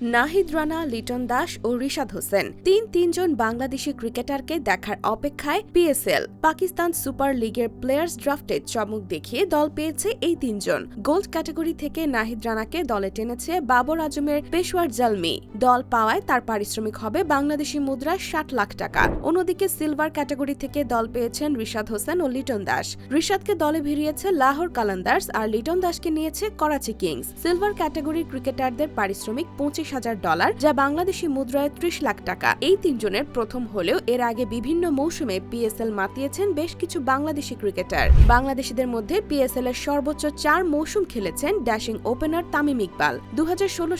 নাহিদ রানা, লিটন দাস ও রিশাদ হোসেন, তিন তিনজন বাংলাদেশি ক্রিকেটারকে দেখার অপেক্ষায় পিএসএল, পাকিস্তান সুপার লিগের প্লেয়ার্স ড্রাফটে চমক দেখিয়ে দল পেয়েছে এই তিনজন। গোল্ড ক্যাটাগরি থেকে নাহিদ রানাকে দলে টেনেছে বাবর আজমের পেশোয়ার জালমি। দল পাওয়ায় তার পারিশ্রমিক হবে বাংলাদেশি মুদ্রায় ষাট লাখ টাকা। অন্যদিকে সিলভার ক্যাটাগরি থেকে দল পেয়েছেন রিশাদ হোসেন ও লিটন দাস। রিশাদকে দলে ভিড়িয়েছে লাহোর কালান্দার্স আর লিটন দাসকে নিয়েছে করাচি কিংস। সিলভার ক্যাটাগরির ক্রিকেটারদের পারিশ্রমিক পঁচিশ হাজার ডলার, যা বাংলাদেশি মুদ্রায় ত্রিশ লাখ টাকা। এই তিনজনের প্রথম হলেও এর আগে বিভিন্ন মৌসুমে পিএসএল মাতিয়েছেন বেশ কিছু বাংলাদেশি ক্রিকেটার। বাংলাদেশিদের মধ্যে পিএসএল এর সর্বোচ্চ চার মৌসুম খেলেছেন ড্যাশিং ওপেনার তামিম ইকবাল। দু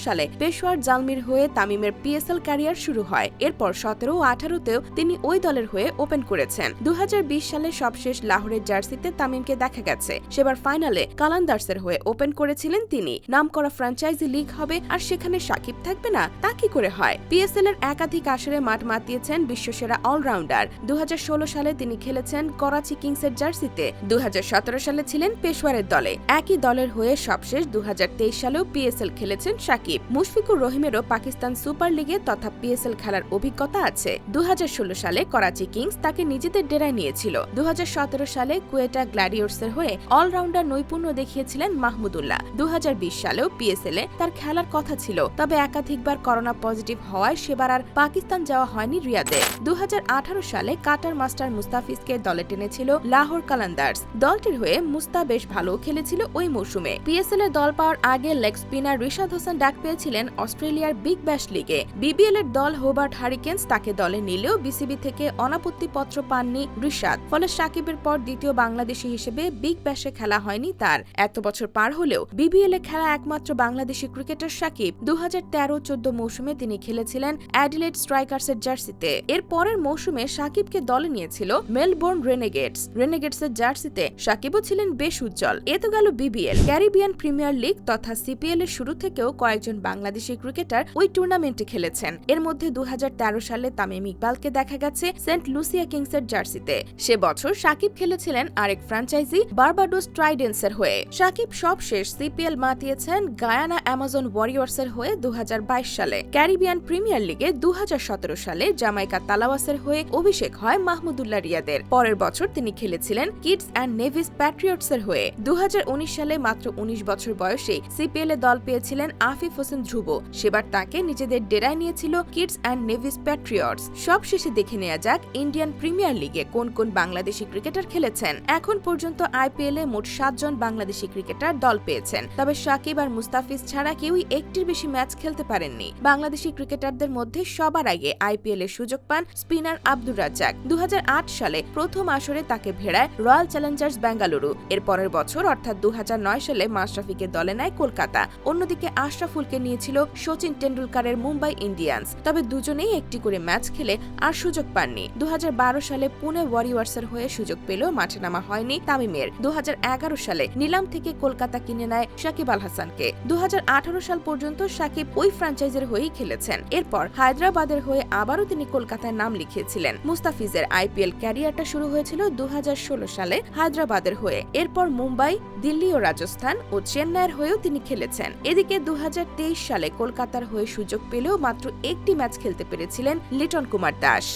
সালে পেশোয়ার জালমির হয়ে তামিমের পিএসএল ক্যারিয়ার শুরু হয়। এরপর সতেরো ও আঠারোতেও তিনি ওই দলের হয়ে ওপেন করেছেন। দুই হাজার বিশ সালে সবশেষ লাহোরের জার্সিতে তামিমকে দেখা গেছে। সেবার ফাইনালে কালান্দার্সের হয়ে ওপেন করেছিলেন তিনি। নামকরা ফ্র্যাঞ্চাইজি লিগ হবে আর সেখানে সাকিব থাকবে না, তা কি করে হয়? পিএসএল এর একাধিক আসরে মাঠ মাতিয়েছেন বিশ্বসেরা অলরাউন্ডার। দু সালে তিনি খেলেছেন করাচি কিংসের জার্সিতে। দু সালে ছিলেন পেশওয়ারের দলে। একই দলের হয়ে সবশেষ দু সালেও পিএসএল খেলেছেন সাকিব। মুশফিকুর রহিমেরও পাকিস্তান সুপার লিগে তথা পিএসএল খেলার অভিজ্ঞতা আছে। দু হাজার ষোলো সালে করাচি কিংস তাকে নিজেদের ডেরায় নিয়েছিল। দু হাজার সতেরো সালে কুয়েটা গ্ল্যাডিওর্সের হয়ে অলরাউন্ডার নৈপুণ্য দেখিয়েছিলেন মাহমুদুল্লাহ দু হাজার বিশ সালেও পিএসএল এ তার খেলার কথা ছিল। তবে একাধিকবার করোনা পজিটিভ হওয়ায় সেবার আর পাকিস্তান যাওয়া হয়নি রিয়াদে। দু সালে কাটার মাস্টার মুস্তাফিজকে দলে টেনেছিল লাহোর কালান্দার্স। দলটির হয়ে মুস্তা বেশ ভালো খেলেছিল ওই মৌসুমে। পিএসএল এর দল পাওয়ার আগে লেগ স্পিনার রিশাদ হোসেন ডাক পেয়েছিলেন অস্ট্রেলিয়ার বিগ ব্যাশ লিগে। বিবিএল এর দল হোবার্ট হারিকেন্স তাকে দলে নিলেও বিসিবি থেকে অনাপত্তি পত্র পাননি রিশাদ। ফলে সাকিবের পর দ্বিতীয় বাংলাদেশি হিসেবে বিগ ব্যাশে খেলা হয়নি তার। এত বছর পার হলেও বিবিএল এ খেলা একমাত্র বাংলাদেশি ক্রিকেটার সাকিব। দু হাজার তেরো চোদ্দ মৌসুমে তিনি খেলেছিলেন অ্যাডিলেড স্ট্রাইকার্সের জার্সিতে। এর পরের মৌসুমে সাকিবকে দলে নিয়েছিল মেলবোর্ন রেনেগেটস রেনেগেটসের জার্সিতে সাকিবও ছিলেন বেশ উজ্জ্বল। এ তো গেল বিবিএল। ক্যারিবিয়ান প্রিমিয়ার লিগ তথা সিপিএল এর শুরু থেকেও কয়েকজন বাংলাদেশি ক্রিকেটার ওই টুর্নামেন্টে খেলেছেন। এর মধ্যে দু হাজার তেরো সালে তামিম ইকবালকে দেখা গেছে সেন্ট লুসিয়া কিংসের জার্সিতে। সে বছর সাকিব খেলেছিলেন আরেক ফ্র্যাঞ্চাইজি বার্বাডোস ট্রাইডেন্সের হয়ে। সাকিব সবশেষ সিপিএল মাতিয়েছেন গায়ানা অ্যামাজন ওয়ারিয়র্সের হয়ে দু সালে। ক্যারিবিয়ান প্রিমিয়ার লিগে দু হাজার সতেরো সালে জামাইকা তালাওয়াসের হয়ে অভিষেক হয় মাহমুদুল্লাহ রিয়াদের। পরের বছর তিনি খেলেছিলেন কিডস অ্যান্ড নেভিস প্যাট্রিয়টসের হয়ে। দু সালে মাত্র উনিশ বছর বয়সে সিপিএল এ দল পেয়েছিলেন আফিফ হোসেন ধ্রুব। সেবার তাকে নিজেদের ডেরায় নিয়েছিল কিডস অ্যান্ড নেভিস প্যাট্রিয়টস। সব শেষে দেখে নেওয়া যাক ইন্ডিয়ান প্রিমিয়ার লিগে কোন কোন বাংলাদেশি ক্রিকেটার খেলেছেন। এখন পর্যন্ত আইপিএল এ মোট সাতজন বাংলাদেশি ক্রিকেটার দল পেয়েছেন। তবে সাকিব আর মুস্তাফিজ ছাড়া কেউই একটির বেশি ম্যাচ খেলতে পারেননি। বাংলাদেশি ক্রিকেটারদের মধ্যে সবার আগে আইপিএল এর সুযোগ পান স্পিনার আব্দুর রাজ্জাক। দু সালে প্রথম আসরে তাকে ভেড়ায় রয়্যাল চ্যালেঞ্জার্স বেঙ্গালুরু এর পরের বছর, অর্থাৎ দু সালে মাশরাফিকে দলে নেয় কলকাতা। অন্যদিকে আশরাফুলকে নিয়েছিল সচিন টেন্ডুলকারের মুম্বাই ইন্ডিয়ান্স। তবে দুজনেই একটি করে ম্যাচ খেলে আর সুযোগ পাননি। দু হাজার বারো সালে পুনে ওয়ারিয়ার্সের হয়ে সুযোগ পেলেও মাঠে নামা হয়নি তামিমের দু হাজার এগারো সালে নিলাম থেকে কলকাতা কিনে নেয় সাকিব আল হাসানকে। দু সাল পর্যন্ত সাকিব ওই ফ্র্যাঞ্চাইজের হয়েই খেলেছেন। এরপর হায়দ্রাবাদের হয়ে আবারও তিনি কলকাতায় নাম লিখিয়েছিলেন। মুস্তাফিজের আইপিএল ক্যারিয়ারটা শুরু হয়েছিল দু হাজার ষোলো সালে হায়দ্রাবাদের হয়ে। এরপর মুম্বাই, দিল্লি ও রাজস্থান ও চেন্নাইয়ের হয়েও তিনি খেলেছেন। এদিকে দু হাজার তেইশ সালে কলকাতার হয়ে সুযোগ পেলেও মাত্র একটি ম্যাচ খেলতে পেরেছিলেন লিটন কুমার দাস।